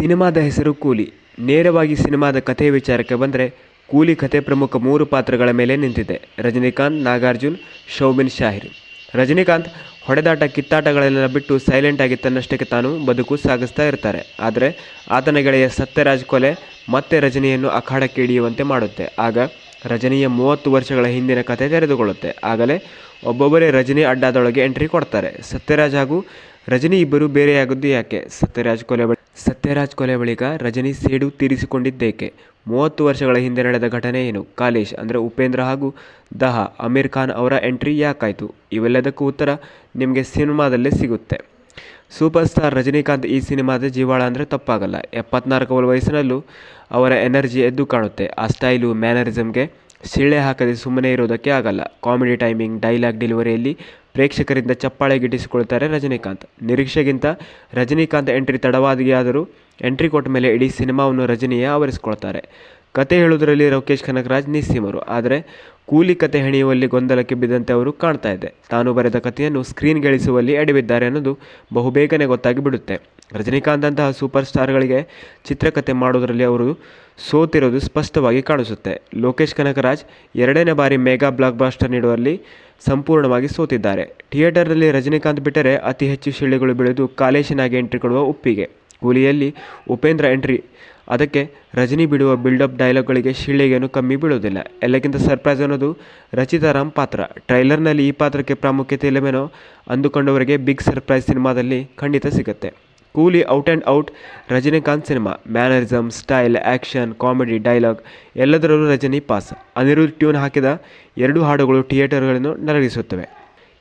ಸಿನಿಮಾದ ಹೆಸರು ಕೂಲಿ. ನೇರವಾಗಿ ಸಿನಿಮಾದ ಕಥೆ ವಿಚಾರಕ್ಕೆ ಬಂದರೆ ಕೂಲಿ ಕಥೆ ಪ್ರಮುಖ ಮೂರು ಪಾತ್ರಗಳ ಮೇಲೆ ನಿಂತಿದೆ. ರಜನಿಕಾಂತ್, ನಾಗಾರ್ಜುನ್ ಶೌಬಿನ್ ಶಾಹಿರ್ ರಜನಿಕಾಂತ್ ಹೊಡೆದಾಟ ಕಿತ್ತಾಟಗಳನ್ನೆಲ್ಲ ಬಿಟ್ಟು ಸೈಲೆಂಟ್ ಆಗಿ ತನ್ನಷ್ಟಕ್ಕೆ ತಾನು ಬದುಕು ಸಾಗಿಸ್ತಾ ಇರ್ತಾರೆ. ಆದರೆ ಆತನ ಗೆಳೆಯ ಸತ್ಯರಾಜ್ ಕೊಲೆ ಮತ್ತೆ ರಜನಿಯನ್ನು ಅಖಾಡಕ್ಕೆ ಇಳಿಯುವಂತೆ ಮಾಡುತ್ತೆ. ಆಗ ರಜನಿಯ ಮೂವತ್ತು ವರ್ಷಗಳ ಹಿಂದಿನ ಕಥೆ ತೆರೆದುಕೊಳ್ಳುತ್ತೆ. ಆಗಲೇ ಒಬ್ಬೊಬ್ಬರೇ ರಜನಿ ಅಡ್ಡಾದೊಳಗೆ ಎಂಟ್ರಿ ಕೊಡ್ತಾರೆ. ಸತ್ಯರಾಜ್ ಹಾಗೂ ರಜನಿ ಇಬ್ಬರು ಬೇರೆಯಾಗದ್ದು ಯಾಕೆ? ಸತ್ಯರಾಜ್ ಕೊಲೆ ಸತ್ಯರಾಜ್ ಕೊಲೆ ಬಳಿಕ ರಜನಿ ಸೇಡು ತೀರಿಸಿಕೊಂಡಿದ್ದೇಕೆ? ಮೂವತ್ತು ವರ್ಷಗಳ ಹಿಂದೆ ನಡೆದ ಘಟನೆ ಏನು? ಕಾಲೇಶ್, ಅಂದರೆ ಉಪೇಂದ್ರ ಹಾಗೂ ದಹ ಅಮೀರ್ ಖಾನ್ ಅವರ ಎಂಟ್ರಿ ಯಾಕಾಯಿತು? ಇವೆಲ್ಲದಕ್ಕೂ ಉತ್ತರ ನಿಮಗೆ ಸಿನಿಮಾದಲ್ಲೇ ಸಿಗುತ್ತೆ. ಸೂಪರ್ ಸ್ಟಾರ್ ರಜನಿಕಾಂತ್ ಈ ಸಿನಿಮಾದ ಜೀವಾಳ ಅಂದರೆ ತಪ್ಪಾಗಲ್ಲ. ಎಪ್ಪತ್ನಾಲ್ಕು ವಯಸ್ಸಿನಲ್ಲೂ ಅವರ ಎನರ್ಜಿ ಎದ್ದು ಕಾಣುತ್ತೆ. ಆ ಸ್ಟೈಲು ಮ್ಯಾನರಿಸಮ್ಗೆ ಸಿಳ್ಳೆ ಹಾಕದೆ ಸುಮ್ಮನೆ ಇರೋದಕ್ಕೆ ಆಗಲ್ಲ. ಕಾಮಿಡಿ ಟೈಮಿಂಗ್ ಡೈಲಾಗ್ ಡೆಲಿವರಿಯಲ್ಲಿ ಪ್ರೇಕ್ಷಕರಿಂದ ಚಪ್ಪಾಳೆ ಗಿಟ್ಟಿಸಿಕೊಳ್ತಾರೆ ರಜನಿಕಾಂತ್. ನಿರೀಕ್ಷೆಗಿಂತ ರಜನಿಕಾಂತ್ ಎಂಟ್ರಿ ತಡವಾದಿಯಾದರೂ ಎಂಟ್ರಿ ಕೊಟ್ಟ ಮೇಲೆ ಇಡೀ ಸಿನಿಮಾವನ್ನು ರಜನಿಯೇ ಆವರಿಸಿಕೊಳ್ತಾರೆ. ಕತೆ ಹೇಳುವುದರಲ್ಲಿ ಲೋಕೇಶ್ ಕನಕರಾಜ್ ನಿಸ್ಸೀಮರು, ಆದರೆ ಕೂಲಿ ಕತೆ ಹೆಣೆಯುವಲ್ಲಿ ಗೊಂದಲಕ್ಕೆ ಬಿದ್ದಂತೆ ಅವರು ಕಾಣ್ತಾ ಇದೆ. ತಾನು ಬರೆದ ಕಥೆಯನ್ನು ಸ್ಕ್ರೀನ್ ಗೆಳಿಸುವಲ್ಲಿ ಎಡವಿದ್ದಾರೆ ಅನ್ನೋದು ಬಹುಬೇಗನೆ ಗೊತ್ತಾಗಿ ಬಿಡುತ್ತೆ. ರಜನಿಕಾಂತ್ ಅಂತಹ ಸೂಪರ್ ಸ್ಟಾರ್ಗಳಿಗೆ ಚಿತ್ರಕಥೆ ಮಾಡೋದರಲ್ಲಿ ಅವರು ಸೋತಿರೋದು ಸ್ಪಷ್ಟವಾಗಿ ಕಾಣಿಸುತ್ತೆ. ಲೋಕೇಶ್ ಕನಕರಾಜ್ ಎರಡನೇ ಬಾರಿ ಮೆಗಾ ಬ್ಲಾಕ್ ಬಾಸ್ಟರ್ ನೀಡುವಲ್ಲಿ ಸಂಪೂರ್ಣವಾಗಿ ಸೋತಿದ್ದಾರೆ. ಥಿಯೇಟರ್ನಲ್ಲಿ ರಜನಿಕಾಂತ್ ಬಿಟ್ಟರೆ ಅತಿ ಹೆಚ್ಚು ಶಿಳ್ಳೆಗಳು ಬೆಳೆದು ಕಾಲೇಶನಾಗಿ ಎಂಟ್ರಿ ಕೊಡುವ ಉಪ್ಪಿಗೆ ಕೂಲಿಯಲ್ಲಿ ಉಪೇಂದ್ರ ಎಂಟ್ರಿ. ಅದಕ್ಕೆ ರಜನಿ ಬಿಡುವ ಬಿಲ್ಡಪ್ ಡೈಲಾಗ್ಗಳಿಗೆ ಶಿಳ್ಳೆಗೇನು ಕಮ್ಮಿ ಬೀಳೋದಿಲ್ಲ. ಎಲ್ಲಕ್ಕಿಂತ ಸರ್ಪ್ರೈಸ್ ಅನ್ನೋದು ರಚಿತಾರಾಮ್ ಪಾತ್ರ. ಟ್ರೈಲರ್ನಲ್ಲಿ ಈ ಪಾತ್ರಕ್ಕೆ ಪ್ರಾಮುಖ್ಯತೆ ಇಲ್ಲವೇನೋ ಅಂದುಕೊಂಡವರಿಗೆ ಬಿಗ್ ಸರ್ಪ್ರೈಸ್ ಸಿನಿಮಾದಲ್ಲಿ ಖಂಡಿತ ಸಿಗುತ್ತೆ. Coolie out and out, Rajinikanth cinema mannerism style, action, comedy, dialogue, ಎಲ್ಲದರಲ್ಲೂ ರಜನಿ ಪಾಸ್. ಅನಿರುದ್ಧ ಟ್ಯೂನ್ ಹಾಕಿದ ಎರಡು ಹಾಡುಗಳು ಥಿಯೇಟರ್ಗಳನ್ನು ನರಗಿಸುತ್ತವೆ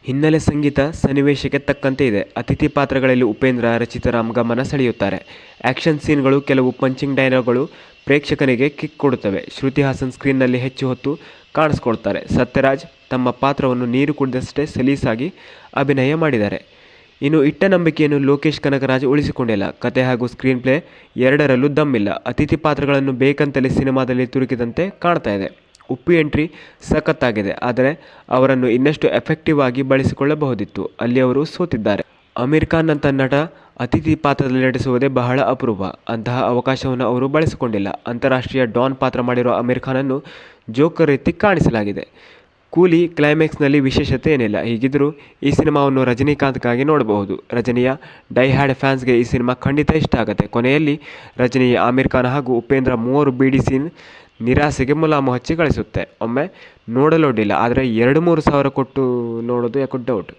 ಹಿನ್ನೆಲೆ ಸಂಗೀತ ಸನ್ನಿವೇಶಕ್ಕೆ ತಕ್ಕಂತೆ ಇದೆ. ಅತಿಥಿ ಪಾತ್ರಗಳಲ್ಲಿ ಉಪೇಂದ್ರ ರಚಿತಾರಾಮ್ ಗಮನ ಸೆಳೆಯುತ್ತಾರೆ. ಆ್ಯಕ್ಷನ್ ಸೀನ್ಗಳು ಕೆಲವು ಪಂಚಿಂಗ್ ಡೈಲಾಗ್ಗಳು ಪ್ರೇಕ್ಷಕನಿಗೆ ಕಿಕ್ ಕೊಡುತ್ತವೆ. ಶ್ರುತಿ ಹಾಸನ್ ಸ್ಕ್ರೀನ್ನಲ್ಲಿ ಹೆಚ್ಚು ಹೊತ್ತು ಕಾಣಿಸ್ಕೊಳ್ತಾರೆ. ಸತ್ಯರಾಜ್ ತಮ್ಮ ಪಾತ್ರವನ್ನು ನೀರು ಕುಡಿದಷ್ಟೇ ಸಲೀಸಾಗಿ ಅಭಿನಯ ಮಾಡಿದ್ದಾರೆ. ಇನ್ನು ಇಟ್ಟ ನಂಬಿಕೆಯನ್ನು ಲೋಕೇಶ್ ಕನಕರಾಜ್ ಉಳಿಸಿಕೊಂಡಿಲ್ಲ. ಕತೆ ಹಾಗೂ ಸ್ಕ್ರೀನ್ ಪ್ಲೇ ಎರಡರಲ್ಲೂ ದಮ್ಮಿಲ್ಲ ಅತಿಥಿ ಪಾತ್ರಗಳನ್ನು ಬೇಕಂತಲೇ ಸಿನಿಮಾದಲ್ಲಿ ತುರುಕಿದಂತೆ ಕಾಣ್ತಾ ಇದೆ. ಉಪ್ಪಿ ಎಂಟ್ರಿ ಸಖತ್ತಾಗಿದೆ. ಆದರೆ ಅವರನ್ನು ಇನ್ನಷ್ಟು ಎಫೆಕ್ಟಿವ್ ಆಗಿ ಬಳಸಿಕೊಳ್ಳಬಹುದಿತ್ತು. ಅಲ್ಲಿ ಅವರು ಸೋತಿದ್ದಾರೆ. ಅಮೀರ್ ಖಾನ್ ಅಂತ ನಟ ಅತಿಥಿ ಪಾತ್ರದಲ್ಲಿ ನಟಿಸುವುದೇ ಬಹಳ ಅಪರೂಪ. ಅಂತಹ ಅವಕಾಶವನ್ನು ಅವರು ಬಳಸಿಕೊಂಡಿಲ್ಲ. ಅಂತಾರಾಷ್ಟ್ರೀಯ ಡಾನ್ ಪಾತ್ರ ಮಾಡಿರುವ ಅಮೀರ್ ಖಾನನ್ನು ಜೋಕರ್ ರೀತಿ ಕಾಣಿಸಲಾಗಿದೆ. ಕೂಲಿ ಕ್ಲೈಮ್ಯಾಕ್ಸ್ನಲ್ಲಿ ವಿಶೇಷತೆ ಏನಿಲ್ಲ. ಹೀಗಿದ್ದರೂ ಈ ಸಿನಿಮಾವನ್ನು ರಜನಿಕಾಂತ್ಗಾಗಿ ನೋಡಬಹುದು. ರಜನಿಯ ಡೈ ಹ್ಯಾಡ್ ಫ್ಯಾನ್ಸ್ಗೆ ಈ ಸಿನಿಮಾ ಖಂಡಿತ ಇಷ್ಟ ಆಗುತ್ತೆ. ಕೊನೆಯಲ್ಲಿ ರಜನಿ ಆಮೀರ್ ಖಾನ್ ಹಾಗೂ ಉಪೇಂದ್ರ ಮೂವರು ಬಿಡಿ ಸೀನ್ ನಿರಾಸೆಗೆ ಮುಲಾಮು ಹಚ್ಚಿ ಕಳಿಸುತ್ತೆ ಒಮ್ಮೆ ನೋಡಲೊಡ್ಡಿಲ್ಲ ಆದರೆ ಎರಡು ಮೂರು ಸಾವಿರ ಕೊಟ್ಟು ನೋಡೋದು ಯಾಕೋ ಡೌಟ್